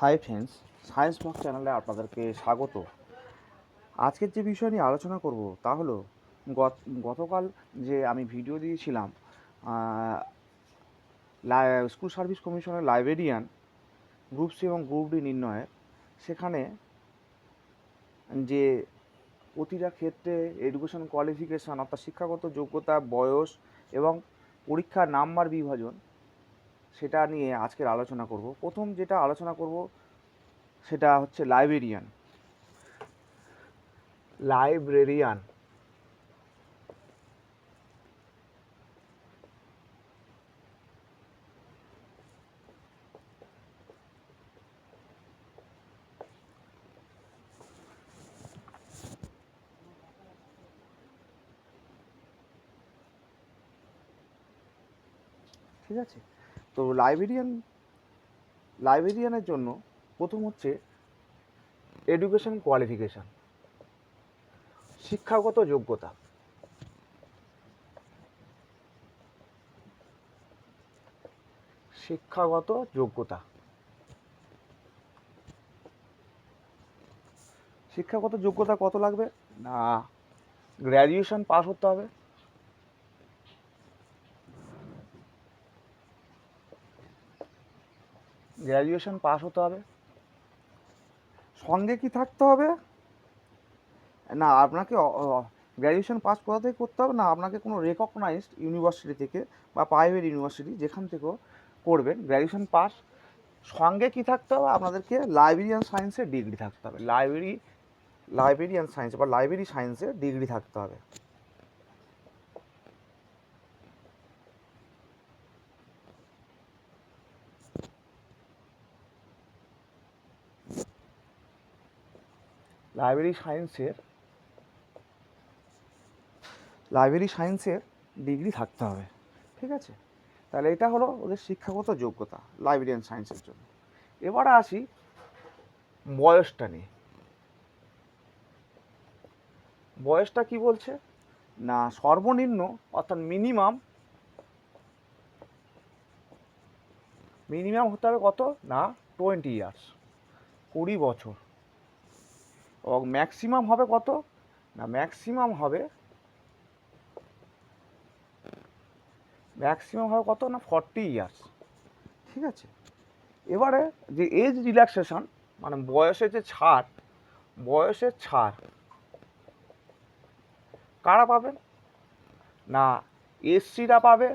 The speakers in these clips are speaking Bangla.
হাই ফ্রেন্ডস সায়েন্স মক চ্যানেলে আপনাদেরকে স্বাগত। আজকের যে বিষয় নিয়ে আলোচনা করব তা হলো, গত- গতকাল যে আমি ভিডিও দিয়েছিলাম স্কুল সার্ভিস কমিশনের লাইব্রেরিয়ান, গ্রুপ সি এবং গ্রুপ ডি নির্ণয়ে, সেখানে যে প্রতিটা ক্ষেত্রে এডুকেশন কোয়ালিফিকেশান অর্থাৎ শিক্ষাগত যোগ্যতা, বয়স এবং পরীক্ষার নাম্বার বিভাজন সেটা নিয়ে আজকের আলোচনা করব। প্রথম যেটা আলোচনা করব সেটা হচ্ছে লাইব্রেরিয়ান লাইব্রেরিয়ান ঠিক আছে? তো লাইব্রেরিয়ান লাইব্রেরিয়ানের জন্য প্রথম হচ্ছে এডুকেশন কোয়ালিফিকেশান শিক্ষাগত যোগ্যতা। শিক্ষাগত যোগ্যতা। শিক্ষাগত যোগ্যতা কত লাগবে? না গ্র্যাজুয়েশন পাস হতে হবে। গ্র্যাজুয়েশন পাস হতে হবে। সঙ্গে কি থাকতে হবে? না, আপনাকে গ্র্যাজুয়েশন পাস কোথা থেকে করতে হবে। না, আপনাকে কোনো রেকগনাইজড ইউনিভার্সিটি থেকে বা প্রাইভেট ইউনিভার্সিটি যেখান থেকেও করবেন গ্র্যাজুয়েশন পাস সঙ্গে কি থাকতে হবে? আপনাদেরকে লাইব্রেরিয়ান সায়েন্সের ডিগ্রি থাকতে হবে। লাইব্রেরি লাইব্রেরিয়ান সায়েন্স বা লাইব্রেরি সায়েন্সের ডিগ্রি থাকতে হবে। লাইব্রেরি সায়েন্সের লাইব্রেরি সায়েন্সের ডিগ্রি থাকতে হবে, ঠিক আছে? তাহলে এটা হলো ওদের শিক্ষাগত যোগ্যতা, লাইব্রেরিয়ান সায়েন্সের জন্য। এবারে আসি বয়সটা নিয়ে। বয়সটা কি বলছে? না, সর্বনিম্ন, অর্থাৎ মিনিমাম মিনিমাম হতে হবে কত? না, টোয়েন্টি ইয়ার্স, কুড়ি বছর। ম্যাক্সিমাম হবে কত? না, ম্যাক্সিমাম হবে ম্যাক্সিমাম হবে কত? না ফর্টি ইয়ার্স ঠিক আছে? এবারে যে এজ রিল্যাক্সেশন মানে বয়সের যে ছাড়, বয়সের ছাড়, কারা পাবেন না এসসিরা পাবে।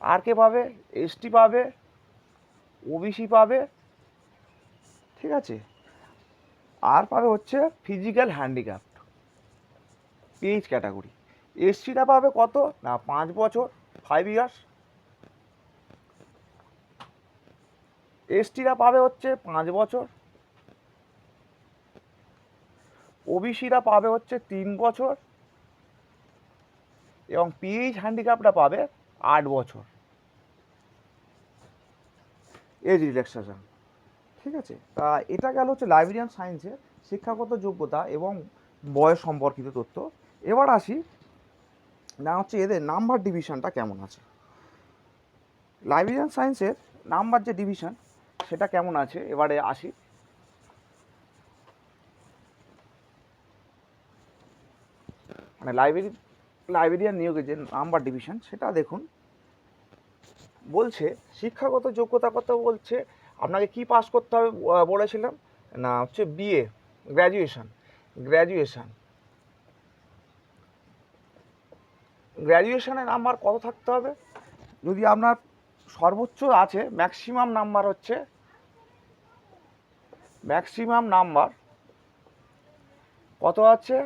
আর কে পাবে? এসটি পাবে। ওবিসি পাবে। ঠিক আছে? আর পাবে হচ্ছে ফিজিক্যাল হ্যান্ডিক্যাপ্ট পিএইচ ক্যাটাগরি এসসিটা পাবে কত? না, পাঁচ বছর ফাইভ ইয়ার্স এসটিরা পাবে হচ্ছে পাঁচ বছর। ওবিসিরা পাবে হচ্ছে তিন বছর। এবং পিএইচ হ্যান্ডিক্যাপটা পাবে আট বছর। এজ রিল্যাক্সেশন ঠিক আছে? তা এটা গেল হচ্ছে লাইব্রেরিয়ান সায়েন্সের শিক্ষাগত যোগ্যতা এবং বয়স সম্পর্কিত তথ্য। এবার আসি, না হচ্ছে এদের নাম্বার ডিভিশনটা কেমন আছে? লাইব্রেরিয়ান সায়েন্সের নাম্বার যে ডিভিশন সেটা কেমন আছে? এবারে আসি। মানে লাইব্রেরি লাইব্রেরিয়ান নিয়োগের যে নাম্বার ডিভিশন সেটা দেখুন। বলছে, শিক্ষাগত যোগ্যতা কথা বলছে আপনাকে কি পাস করতে হবে বলেছিলাম? না, হচ্ছে বিএ গ্র্যাজুয়েশন গ্র্যাজুয়েশন গ্র্যাজুয়েশনের নাম্বার কত থাকতে হবে? যদি আপনার সর্বোচ্চ আছে ম্যাক্সিমাম নাম্বার হচ্ছে ম্যাক্সিমাম নাম্বার কত আছে?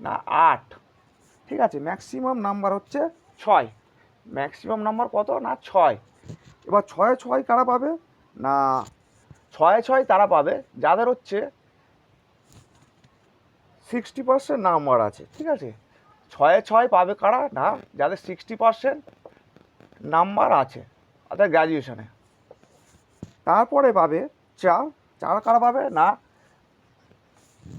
না, আট। ঠিক আছে ম্যাক্সিমাম নাম্বার হচ্ছে ছয়। ম্যাক্সিমাম নাম্বার কত? না, ছয়। এবার ছয় ছয় কারা পাবে? না, ছয় ছয় তারা পাবে। যাদের হচ্ছে সিক্সটি পার্সেন্ট নাম্বার আছে, ঠিক আছে? ছয়ে ছয় পাবে কারা? না, যাদের সিক্সটি পার্সেন্ট নাম্বার আছে, অর্থাৎ গ্র্যাজুয়েশনে তারপরে পাবে চার। চার কারা পাবে? না,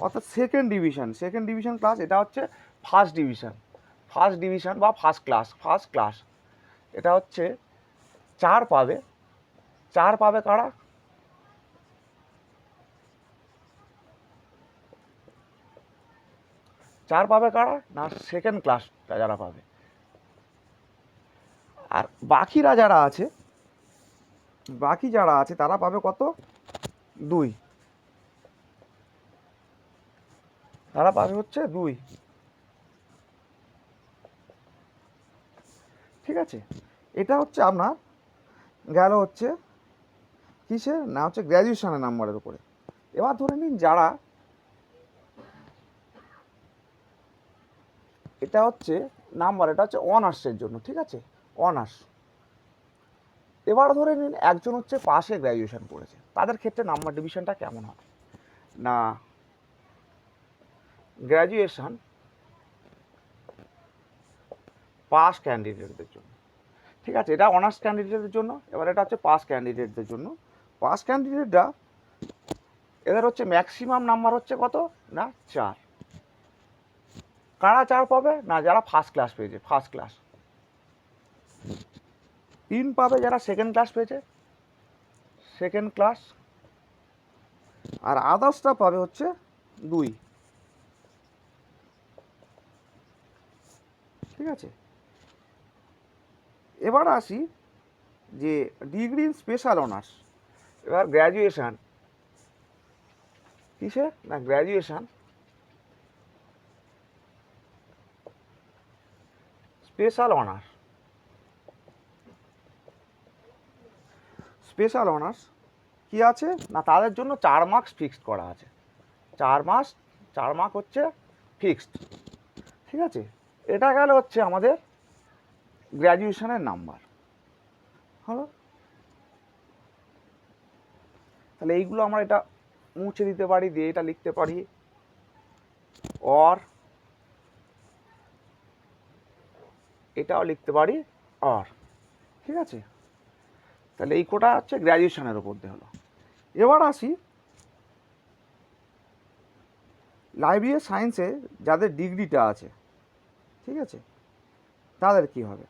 অর্থাৎ second division second division class এটা হচ্ছে ফার্স্ট ডিভিশন ফার্স্ট ডিভিশন বা ফার্স্ট ক্লাস ফার্স্ট ক্লাস এটা হচ্ছে চার পাবে। চার পাবে কারা? চার পাবে কারা? না সেকেন্ড ক্লাস যারা পাবে। আর বাকিরা যারা আছে, বাকি যারা আছে, তারা পাবে কত? দুই। তারা পাবে হচ্ছে দুই। ঠিক আছে? এটা হচ্ছে আপনার, গেল হচ্ছে কিসে না, হচ্ছে গ্র্যাজুয়েশনের নাম্বারের উপরে। এবার ধরে নিন যারা, এটা হচ্ছে নাম্বার এটা হচ্ছে অনার্সের জন্য, ঠিক আছে? অনার্স এবার ধরে নিন একজন হচ্ছে পাশে গ্র্যাজুয়েশন করেছে। তাদের ক্ষেত্রে নাম্বার ডিভিশনটা কেমন হবে? না গ্র্যাজুয়েশন পাস ক্যান্ডিডেটদের জন্য। ঠিক আছে, এটা অনার্স ক্যান্ডিডেটের জন্য, এবার এটা হচ্ছে পাস ক্যান্ডিডেটদের জন্য। পাস ক্যান্ডিডেটরা এদের হচ্ছে ম্যাক্সিমাম নাম্বার হচ্ছে কত? না, চার। কারা চার পাবে? না, যারা ফার্স্ট ক্লাস পেয়েছে ফার্স্ট ক্লাস তিন পাবে যারা সেকেন্ড ক্লাস পেয়েছে। সেকেন্ড ক্লাস আর আদার্সটা পাবে হচ্ছে দুই। ঠিক আছে? এবার আসি যে ডিগ্রি ইন স্পেশাল অনার্স এবার গ্র্যাজুয়েশান কিসে না graduation special honours special honours কি আছে? না, তাদের জন্য চার মার্কস ফিক্সড করা আছে। চার মাস চার মার্ক হচ্ছে ফিক্সড ঠিক আছে? এটা গেল হচ্ছে আমাদের গ্র্যাজুয়েশনের নাম্বার হলো? তাহলে এইগুলো আমরা এটা মুছে দিতে পারি, দিয়ে এটা লিখতে পারি। অর এটাও লিখতে পারি অর ঠিক আছে? তাহলে এই কোটা হচ্ছে গ্র্যাজুয়েশনের ওপর দিয়ে হলো। এবার আসি লাইব্রেরি সায়েন্সে যাদের ডিগ্রিটা আছে, ঠিক আছে? তাদের কি হবে?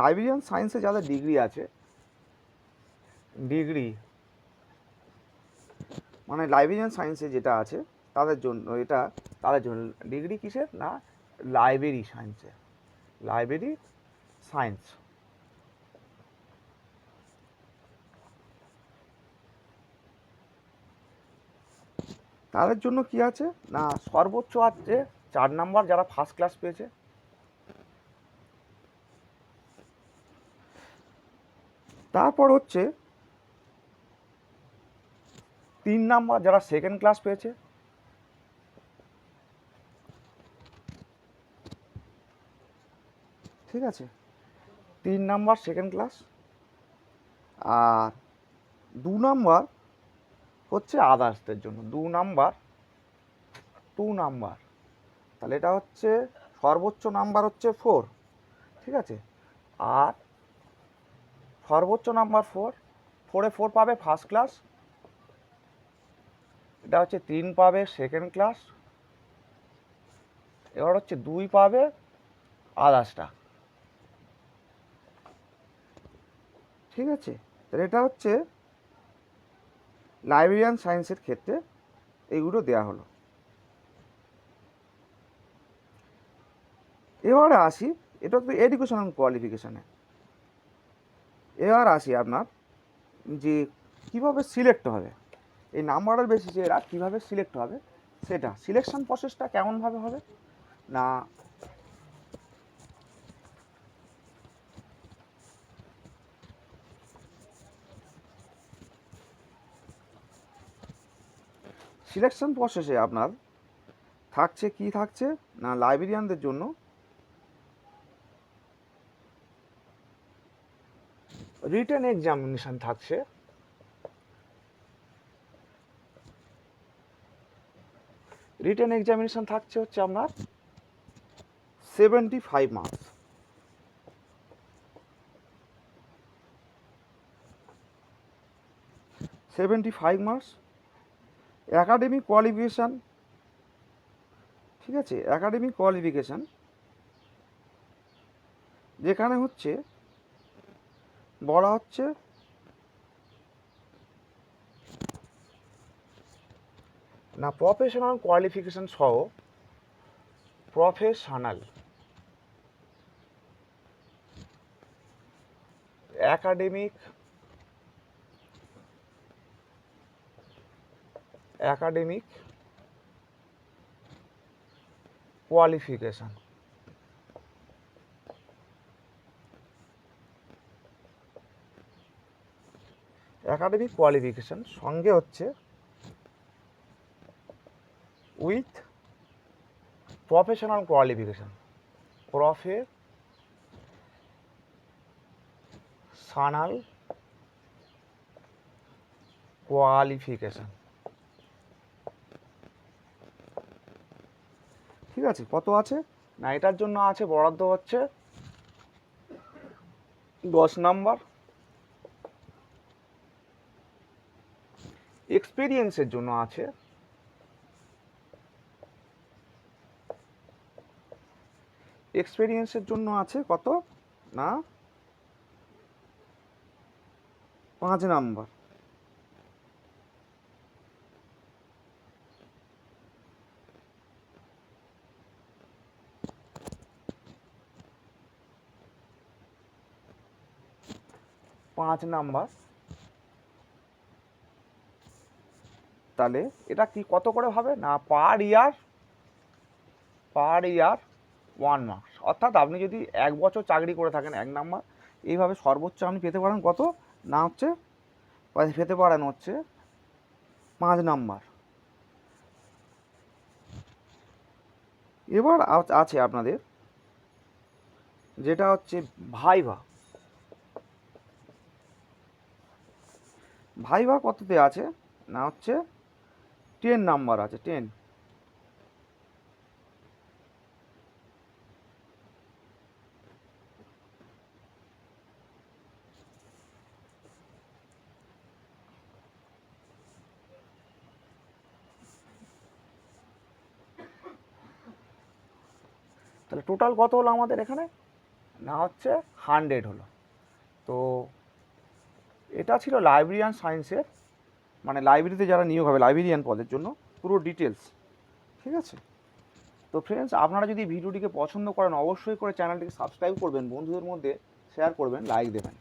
লাইব্রেরিয়ান সায়েন্সে যাদের ডিগ্রি আছে ডিগ্রি মানে লাইব্রেরিয়ান সায়েন্সে যেটা আছে, তাদের জন্য, এটা তাদের জন্য ডিগ্রি কিসের? না লাইব্রেরি সায়েন্সে লাইব্রেরি সায়েন্স তাদের জন্য কি আছে? না, সর্বোচ্চ আছে, চার নাম্বার যারা ফার্স্ট ক্লাস পেয়েছে তারপর হচ্ছে তিন নাম্বার যারা সেকেন্ড ক্লাস পেয়েছে, ঠিক আছে? তিন নাম্বার সেকেন্ড ক্লাস আর দু নাম্বার হচ্ছে আদার্সদের জন্য। দু নাম্বার টু নাম্বার। তাহলে এটা হচ্ছে সর্বোচ্চ নাম্বার হচ্ছে ফোর ঠিক আছে? আর সর্বোচ্চ নাম্বার ফোর ফোরে ফোর পাবে ফার্স্ট ক্লাস এটা হচ্ছে তিন পাবে সেকেন্ড ক্লাস এবার হচ্ছে দুই পাবে আদার্সটা ঠিক আছে? তাহলে এটা হচ্ছে লাইব্রেরিয়ান সায়েন্সের ক্ষেত্রে এইগুলো দেওয়া হলো। এবারে আসি, এটা তো এডুকেশনাল কোয়ালিফিকেশানে এবার আসি আপনার যে কীভাবে সিলেক্ট হবে। এই নাম্বারের বেসিসে এরা কীভাবে সিলেক্ট হবে, সেটা সিলেকশন প্রসেসটা কেমনভাবে হবে? না সিলেকশন প্রসেসে আপনার থাকছে কি থাকছে? না লাইব্রেরিয়ানদের জন্য রিটেন এক্সামিনেশন থাকছে। রিটার্ন এক্সামিনেশন থাকছে হচ্ছে আপনার seventy five marks seventy five marks academic qualification ঠিক আছে? অ্যাকাডেমিক কোয়ালিফিকেশান যেখানে হচ্ছে বলা হচ্ছে। না প্রফেশনাল কোয়ালিফিকেশন সহ professional academic academic qualification academic qualification সঙ্গে হচ্ছে with professional qualification professional qualification ঠিক আছে? কত আছে? না, এটার জন্য আছে, বরাদ্দ হচ্ছে দশ নাম্বার এক্সপিরিয়েন্সের জন্য আছে। এক্সপিরিয়েন্সের জন্য আছে কত? না? পাঁচ নাম্বার। পাঁচ নাম্বার। তাহলে এটা কি কত করে হবে? না পার ইয়ার পার ইয়ার ওয়ান মার্কস অর্থাৎ আপনি যদি এক বছর চাকরি করে থাকেন, এক নাম্বার, এইভাবে সর্বোচ্চ আপনি পেতে পারেন কত? না হচ্ছে পেতে পারেন হচ্ছে পাঁচ নাম্বার। এবার আছে আপনাদের, যেটা হচ্ছে ভাইভা। ভাইভা কততে আছে? না হচ্ছে টেন নাম্বার আছে টেন তাহলে টোটাল কত হলো আমাদের এখানে? না হচ্ছে হান্ড্রেড হলো। তো এটা ছিল লাইব্রেরিয়ান সায়েন্সের মানে লাইব্রেরিতে যারা নিয়োগ হবে লাইব্রেরিয়ান পদের জন্য পুরো ডিটেলস ঠিক আছে? তো ফ্রেন্ডস আপনারা যদি ভিডিওটিকে পছন্দ করেন, অবশ্যই করে চ্যানেলটিকে সাবস্ক্রাইব করবেন, বন্ধুদের মধ্যে শেয়ার করবেন লাইক দেবেন।